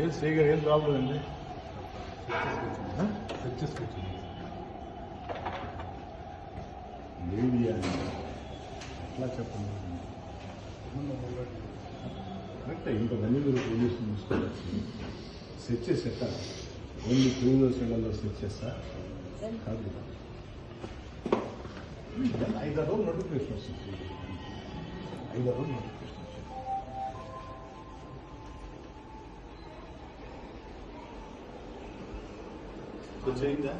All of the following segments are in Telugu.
ఏం శ్రీగా ఏం ప్రాబ్లం అండి? మీడియా ఎట్లా చెప్పండి? కరెక్ట్ ఇంతమంది మీరు పోలీసులు చూసుకోవచ్చు. సెట్ చేసేట ఓన్లీ టూ వీలర్స్ ఇళ్ళలో సెట్ చేస్తా? కాదు. ఐదారు రోజులు నోటిఫికేషన్ వస్తుంది. ఐదారు రోజులు నోటిఫికేషన్. కొంచెం అయిందా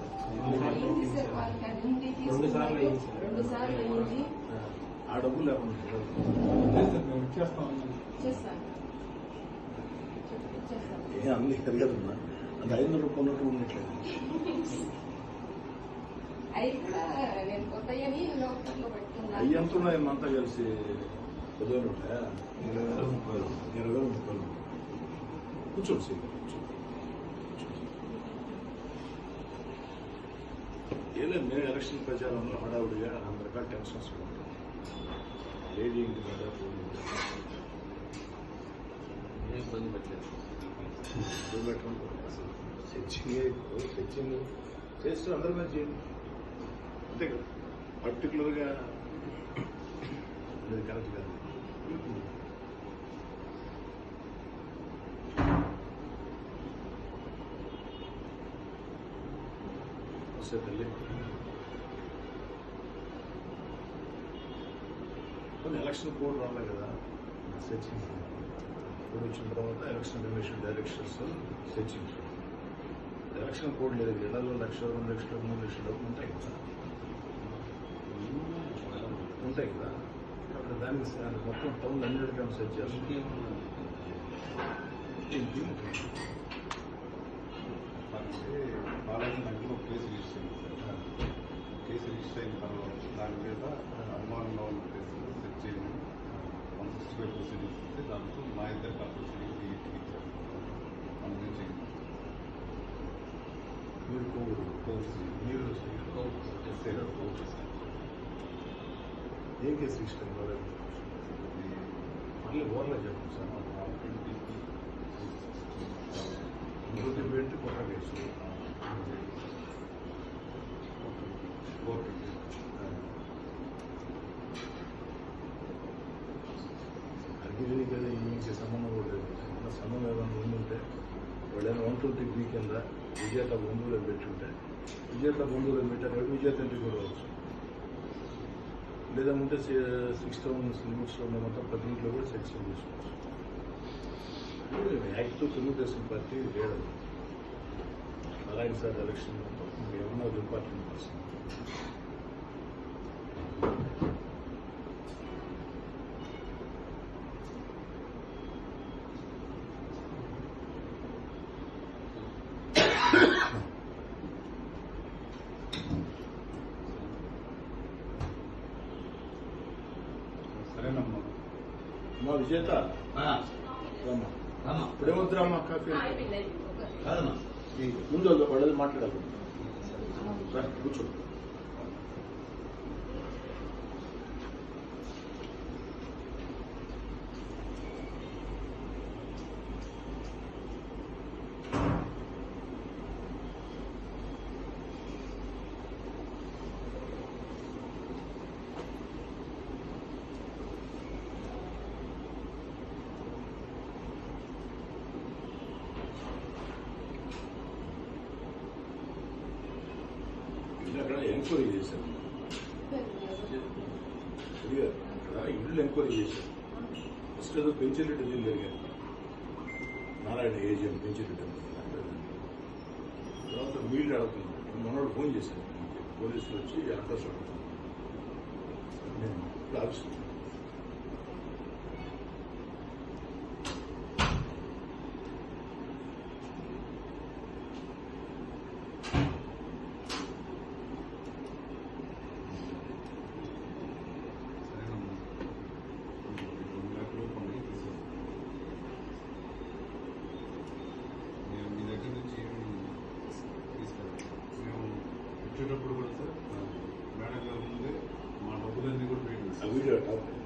రెండు సార్లు అయింది ఆ డబ్బులు లేకుండా అన్ని కలగదమ్మా అది ఐదు వందల రూపాయలు ఉన్నట్లేదు అవి ఎంత ఉన్నాయి అంతా కలిసి పదివేలు ఉంటాయా ఇరవై వేల ముప్పై వేల ముప్పై కూర్చోండి సీట్ కూర్చోండి ఏం మేము ఎలక్షన్ ప్రచారంలో హడావుడిగా అందరి రకాల టెన్షన్స్ ఉంటాం. లేడీ ఇంటి మీద ఏం ఇబ్బంది పెట్టలేదు. చేస్తూ అందరి మీద చేయండి. అంతే కదా. పర్టికులర్గా కరెక్ట్ కాదు. వస్తే తల్లి ఎలక్షన్ కోడ్ రాలే కదా సెర్చింగ్ కోడ్ వచ్చిన తర్వాత election commission directions searching election code లేదు ఇళ్ళలో లక్ష రెండు లక్షలు మూడు లక్షలు ఉంటాయి కదా. ఉంటాయి కదా. అక్కడ దానికి మొత్తం టౌన్ అన్నిటికీ సెట్ చేస్తాం బాలాజీ అనుమానంగా ఉన్న కేసులు సెట్ చేయమని వన్ సిక్స్టీ ఫైవ్ ప్రొసీడింగ్స్ ఇస్తే దాంతో మా ఇద్దరు ప్రొసీడింగ్స్ ఇచ్చారు మన నుంచి మీరు కోవిడ్ కోర్సు మీరు ఎస్ఐ గారు కోర్సు సార్ ఏ కేసు ఇష్టం కాలేదు మళ్ళీ ఓవర్లో చెప్పండి సార్ ఇంకోటి పెట్టి కొత్త కేసు అగ్గిరి వాళ్ళైనా వన్ కింద విజేత బంధువులు పెట్టుంటే విజేత బంధువులు పెట్టారు విజేత ఇంటికి కూడా వచ్చు లేదా ఉంటే సిక్స్ థౌసండ్ లిమిట్స్లో ఉన్న మొత్తం ప్రతి ఇంట్లో కూడా సెక్షన్ తీసుకోవచ్చు యాక్టివ్ తెలుగుదేశం పార్టీ లేదు నారాయణ సార్ ఎలక్షన్ మొత్తం ఏమన్నా డిపార్ట్మెంట్ పర్సన్ మా విజేత రమ్మా. ఇప్పుడేమొద్దురామ్మా కాఫీ ముందు వాళ్ళు మాట్లాడాలి కూర్చో. అక్కడ ఎంక్వైరీ చేశారు. అక్కడ ఇల్లు ఎంక్వైరీ చేశారు. ఫస్ట్ ఏదో పెంచిరెడ్డి ఇల్లు జరిగారు నారాయణ ఏజిఎం పెంచిరెడ్డి తర్వాత మీళ్ళు అడుగుతున్నారు మనోడు ఫోన్ చేశారు పోలీసులు వచ్చి అడ్రస్ అడుగుతున్నారు. నేను ఇప్పుడు ఆఫీస్కి సరేనమ్మా రెండు లక్షలు పండుగ తీసుకొస్తాను నేను మీ దగ్గర నుంచి ఏమి తీసుకెళ్ళాను మేము వచ్చేటప్పుడు కూడా సార్ మేడం గారు ముందే మా డబ్బులన్నీ కూడా పెట్టింది